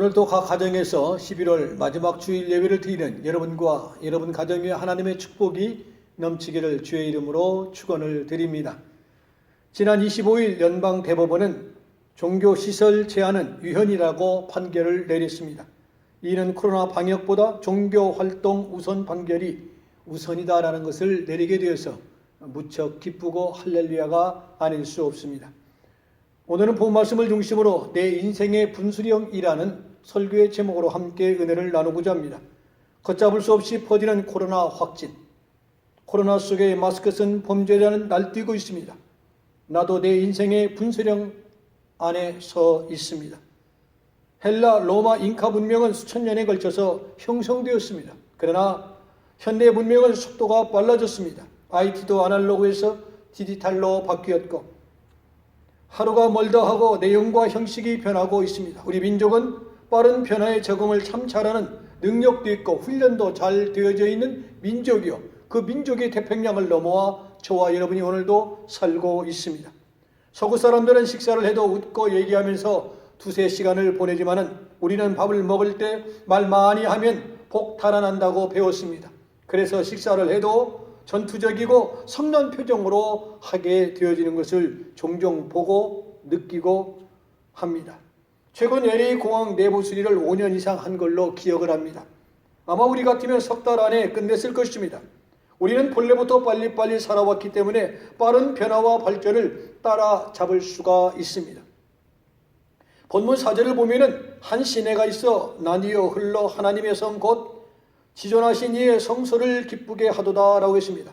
오늘도 각 가정에서 11월 마지막 주일 예배를 드리는 여러분과 여러분 가정 위에 하나님의 축복이 넘치기를 주의 이름으로 축원을 드립니다. 지난 25일 연방 대법원은 종교 시설 제한은 위헌이라고 판결을 내렸습니다. 이는 코로나 방역보다 종교 활동 우선 판결이 우선이다라는 것을 내리게 되어서 무척 기쁘고 할렐루야가 아닐 수 없습니다. 오늘은 본 말씀을 중심으로 내 인생의 분수령이라는 설교의 제목으로 함께 은혜를 나누고자 합니다. 걷잡을 수 없이 퍼지는 코로나 확진. 코로나 속에 마스크 쓴 범죄자는 날뛰고 있습니다. 나도 내 인생의 분수령 안에 서 있습니다. 헬라, 로마, 잉카 문명은 수천 년에 걸쳐서 형성되었습니다. 그러나 현대 문명은 속도가 빨라졌습니다. IT도 아날로그에서 디지털로 바뀌었고 하루가 멀다 하고 내용과 형식이 변하고 있습니다. 우리 민족은 빠른 변화에 적응을 참 잘하는 능력도 있고 훈련도 잘 되어져 있는 민족이요. 그 민족의 태평양을 넘어와 저와 여러분이 오늘도 살고 있습니다. 서구 사람들은 식사를 해도 웃고 얘기하면서 두세 시간을 보내지만은 우리는 밥을 먹을 때 말 많이 하면 복 달아난다고 배웠습니다. 그래서 식사를 해도 전투적이고 성난 표정으로 하게 되어지는 것을 종종 보고 느끼고 합니다. 최근 LA 공항 내부 수리를 5년 이상 한 걸로 기억을 합니다. 아마 우리 같으면 석 달 안에 끝냈을 것입니다. 우리는 본래부터 빨리빨리 살아왔기 때문에 빠른 변화와 발전을 따라잡을 수가 있습니다. 본문 사절을 보면은 한 시내가 있어 나뉘어 흘러 하나님의 성 곧 지존하신 이의 성소를 기쁘게 하도다라고 했습니다.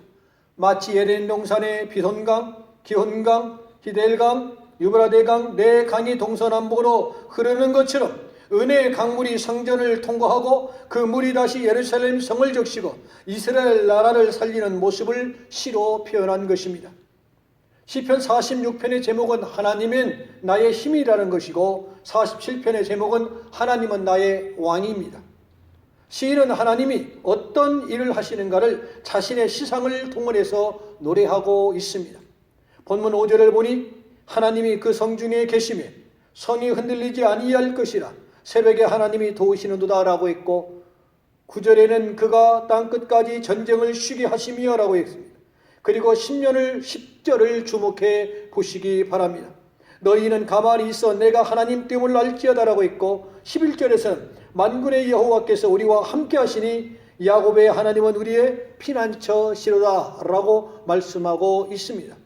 마치 에덴 동산의 비손강, 기혼강, 히델강, 유브라데강 네 강이 동서남북으로 흐르는 것처럼 은혜의 강물이 성전을 통과하고 그 물이 다시 예루살렘 성을 적시고 이스라엘 나라를 살리는 모습을 시로 표현한 것입니다. 시편 46편의 제목은 하나님은 나의 힘이라는 것이고 47편의 제목은 하나님은 나의 왕입니다. 시인은 하나님이 어떤 일을 하시는가를 자신의 시상을 통원해서 노래하고 있습니다. 본문 5절을 보니 하나님이 그 성 중에 계시며 성이 흔들리지 아니할 것이라 새벽에 하나님이 도우시는도다라고 했고 9절에는 그가 땅 끝까지 전쟁을 쉬게 하시며라고 했습니다. 그리고 10년을 10절을 주목해 보시기 바랍니다. 너희는 가만히 있어 내가 하나님 됨을 알지어다라고 했고 11절에서는 만군의 여호와께서 우리와 함께 하시니 야곱의 하나님은 우리의 피난처시로다라고 말씀하고 있습니다.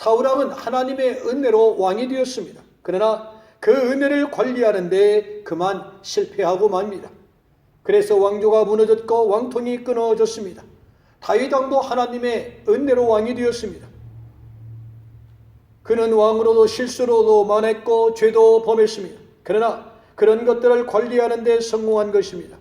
사울왕은 하나님의 은혜로 왕이 되었습니다. 그러나 그 은혜를 관리하는데 그만 실패하고 맙니다. 그래서 왕조가 무너졌고 왕통이 끊어졌습니다. 다윗 왕도 하나님의 은혜로 왕이 되었습니다. 그는 왕으로도 실수로도 만했고 죄도 범했습니다. 그러나 그런 것들을 관리하는 데 성공한 것입니다.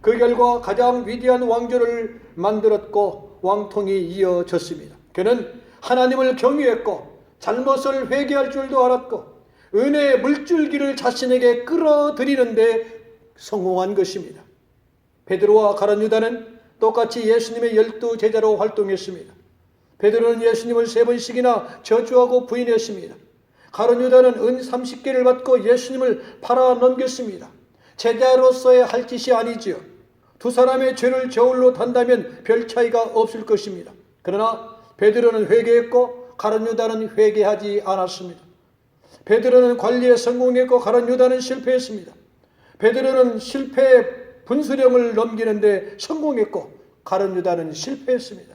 그 결과 가장 위대한 왕조를 만들었고 왕통이 이어졌습니다. 그는 하나님을 경외했고 잘못을 회개할 줄도 알았고 은혜의 물줄기를 자신에게 끌어들이는데 성공한 것입니다. 베드로와 가론 유다는 똑같이 예수님의 열두 제자로 활동했습니다. 베드로는 예수님을 세 번씩이나 저주하고 부인했습니다. 가론 유다는 은 30개를 받고 예수님을 팔아 넘겼습니다. 제자로서의 할 짓이 아니지요. 두 사람의 죄를 저울로 단다면 별 차이가 없을 것입니다. 그러나 베드로는 회개했고 가론 유다는 회개하지 않았습니다. 베드로는 관리에 성공했고 가론 유다는 실패했습니다. 베드로는 실패 분수령을 넘기는데 성공했고 가론 유다는 실패했습니다.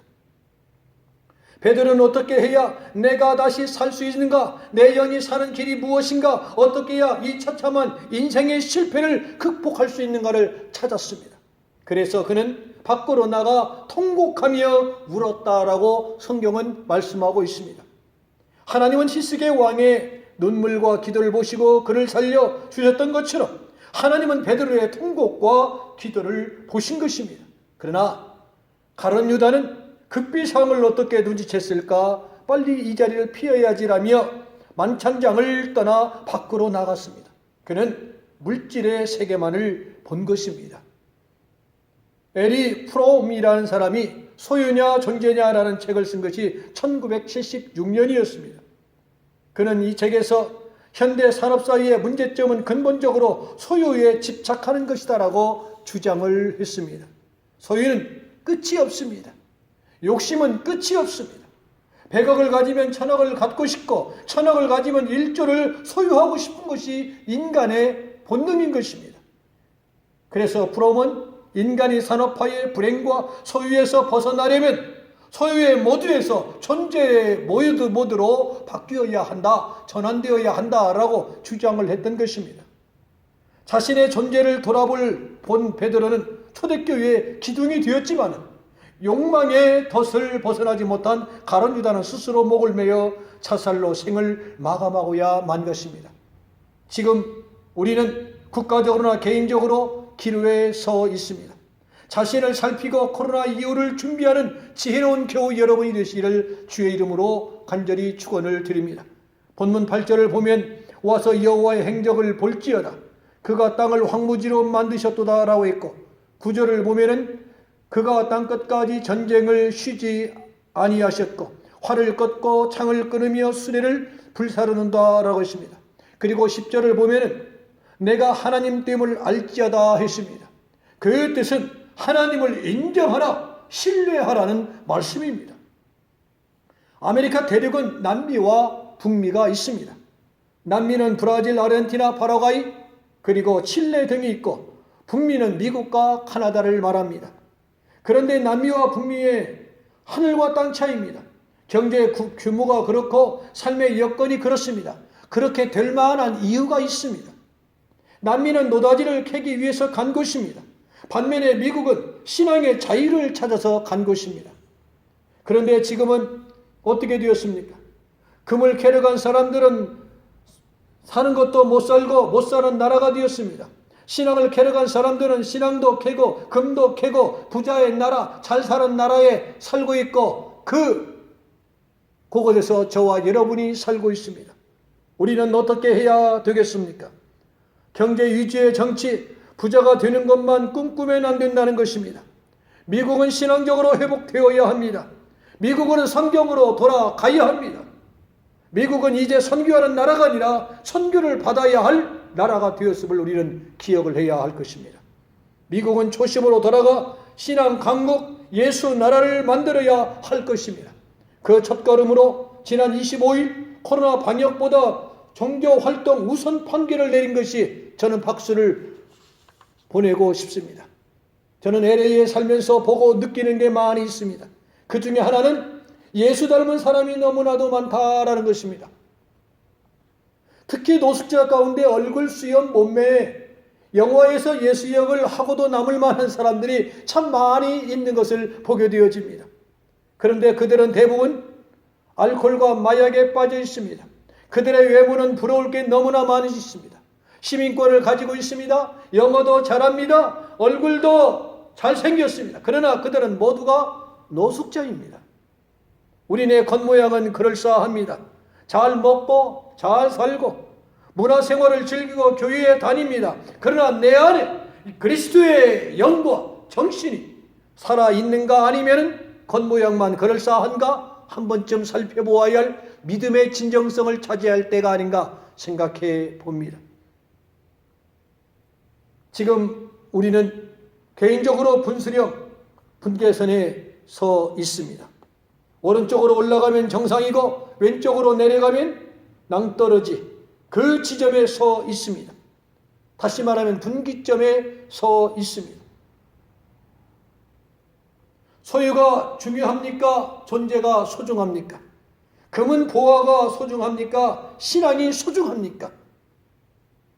베드로는 어떻게 해야 내가 다시 살 수 있는가? 내 영이 사는 길이 무엇인가? 어떻게 해야 이 처참한 인생의 실패를 극복할 수 있는가를 찾았습니다. 그래서 그는 밖으로 나가 통곡하며 울었다라고 성경은 말씀하고 있습니다. 하나님은 히스의 왕의 눈물과 기도를 보시고 그를 살려 주셨던 것처럼 하나님은 베드로의 통곡과 기도를 보신 것입니다. 그러나 가론 유다는 극비상을 어떻게 눈치챘을까? 빨리 이 자리를 피해야지라며 만찬장을 떠나 밖으로 나갔습니다. 그는 물질의 세계만을 본 것입니다. 에리 프롬이라는 사람이 소유냐 존재냐라는 책을 쓴 것이 1976년이었습니다. 그는 이 책에서 현대 산업사회의 문제점은 근본적으로 소유에 집착하는 것이다라고 주장을 했습니다. 소유는 끝이 없습니다. 욕심은 끝이 없습니다. 100억을 가지면 천억을 갖고 싶고 천억을 가지면 1조를 소유하고 싶은 것이 인간의 본능인 것입니다. 그래서 프롬은 인간이 산업화의 불행과 소유에서 벗어나려면 소유의 모두에서 존재의 모두 모두로 바뀌어야 한다, 전환되어야 한다라고 주장을 했던 것입니다. 자신의 존재를 돌아볼 본 베드로는 초대교회의 기둥이 되었지만 욕망의 덫을 벗어나지 못한 가론 유다는 스스로 목을 매어 자살로 생을 마감하고야 만 것입니다. 지금 우리는 국가적으로나 개인적으로 기로에 서 있습니다. 자신을 살피고 코로나 이후를 준비하는 지혜로운 교우 여러분이 되시기를 주의 이름으로 간절히 축원을 드립니다. 본문 8절을 보면 와서 여호와의 행적을 볼지어다. 그가 땅을 황무지로 만드셨도다라고 했고 9절을 보면은 그가 땅 끝까지 전쟁을 쉬지 아니하셨고 활을 꺾고 창을 끊으며 수레를 불사르는다라고 했습니다. 그리고 10절을 보면은 내가 하나님 됨을 알지어다 했습니다. 그 뜻은 하나님을 인정하라, 신뢰하라는 말씀입니다. 아메리카 대륙은 남미와 북미가 있습니다. 남미는 브라질, 아르헨티나, 파라과이, 그리고 칠레 등이 있고 북미는 미국과 카나다를 말합니다. 그런데 남미와 북미의 하늘과 땅 차이입니다. 경제 규모가 그렇고 삶의 여건이 그렇습니다. 그렇게 될 만한 이유가 있습니다. 남미는 노다지를 캐기 위해서 간 곳입니다. 반면에 미국은 신앙의 자유를 찾아서 간 곳입니다. 그런데 지금은 어떻게 되었습니까? 금을 캐러 간 사람들은 사는 것도 못 살고 못 사는 나라가 되었습니다. 신앙을 캐러 간 사람들은 신앙도 캐고 금도 캐고 부자의 나라, 잘 사는 나라에 살고 있고 그 그곳에서 저와 여러분이 살고 있습니다. 우리는 어떻게 해야 되겠습니까? 경제 위주의 정치, 부자가 되는 것만 꿈꾸면 안 된다는 것입니다. 미국은 신앙적으로 회복되어야 합니다. 미국은 성경으로 돌아가야 합니다. 미국은 이제 선교하는 나라가 아니라 선교를 받아야 할 나라가 되었음을 우리는 기억을 해야 할 것입니다. 미국은 초심으로 돌아가 신앙 강국 예수 나라를 만들어야 할 것입니다. 그 첫걸음으로 지난 25일 코로나 방역보다 종교 활동 우선 판결을 내린 것이 저는 박수를 보내고 싶습니다. 저는 LA에 살면서 보고 느끼는 게 많이 있습니다. 그 중에 하나는 예수 닮은 사람이 너무나도 많다라는 것입니다. 특히 노숙자 가운데 얼굴 수염 몸매에 영화에서 예수 역을 하고도 남을 만한 사람들이 참 많이 있는 것을 보게 되어집니다. 그런데 그들은 대부분 알코올과 마약에 빠져 있습니다. 그들의 외모는 부러울 게 너무나 많이 있습니다. 시민권을 가지고 있습니다. 영어도 잘합니다. 얼굴도 잘생겼습니다. 그러나 그들은 모두가 노숙자입니다. 우리네 겉모양은 그럴싸합니다. 잘 먹고 잘 살고 문화생활을 즐기고 교회에 다닙니다. 그러나 내 안에 그리스도의 영과 정신이 살아있는가 아니면 겉모양만 그럴싸한가 한 번쯤 살펴보아야 할 믿음의 진정성을 차지할 때가 아닌가 생각해 봅니다. 지금 우리는 개인적으로 분수령 분계선에 서 있습니다. 오른쪽으로 올라가면 정상이고 왼쪽으로 내려가면 낭떠러지 그 지점에 서 있습니다. 다시 말하면 분기점에 서 있습니다. 소유가 중요합니까? 존재가 소중합니까? 금은 보화가 소중합니까? 신앙이 소중합니까?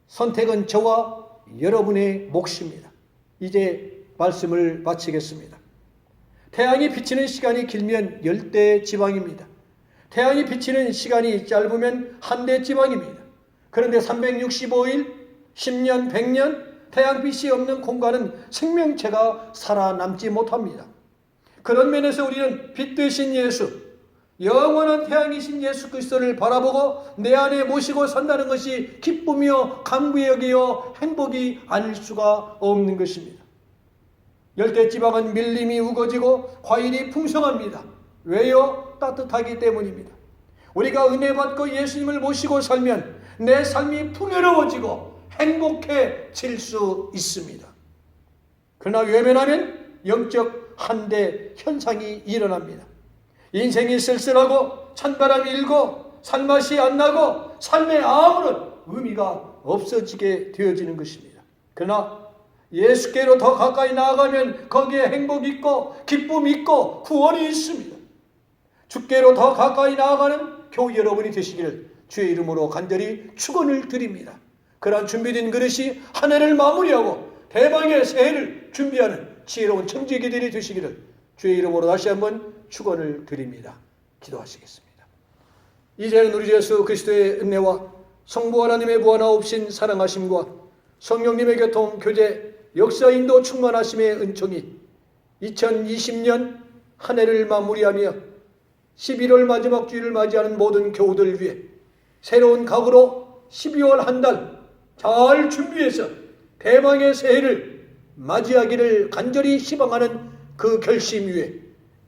선택은 저와 여러분의 몫입니다. 이제 말씀을 마치겠습니다. 태양이 비치는 시간이 길면 열대 지방입니다. 태양이 비치는 시간이 짧으면 한대 지방입니다. 그런데 365일, 10년, 100년 태양빛이 없는 공간은 생명체가 살아남지 못합니다. 그런 면에서 우리는 빛 되신 예수, 영원한 태양이신 예수 그리스도를 바라보고 내 안에 모시고 산다는 것이 기쁨이요 강부역이요 행복이 아닐 수가 없는 것입니다. 열대 지방은 밀림이 우거지고 과일이 풍성합니다. 왜요? 따뜻하기 때문입니다. 우리가 은혜 받고 예수님을 모시고 살면 내 삶이 풍요로워지고 행복해질 수 있습니다. 그러나 외면하면 영적 한대 현상이 일어납니다. 인생이 쓸쓸하고 찬바람이 일고 살맛이 안 나고 삶에 아무런 의미가 없어지게 되어지는 것입니다. 그러나 예수께로 더 가까이 나아가면 거기에 행복이 있고 기쁨이 있고 구원이 있습니다. 주께로 더 가까이 나아가는 교우 여러분이 되시기를 주의 이름으로 간절히 축원을 드립니다. 그러한 준비된 그릇이 한 해를 마무리하고 대망의 새해를 준비하는 지혜로운 청지기들이 되시기를 주의 이름으로 다시 한번 축원을 드립니다. 기도하시겠습니다. 이제는 우리 주 예수 그리스도의 은혜와 성부 하나님의 무한하옵신 사랑하심과 성령님의 교통 교제 역사 인도 충만하심의 은총이 2020년 한 해를 마무리하며 11월 마지막 주일을 맞이하는 모든 교우들 위해 새로운 각오로 12월 한 달 잘 준비해서 대망의 새해를 맞이하기를 간절히 희망하는 그 결심 위에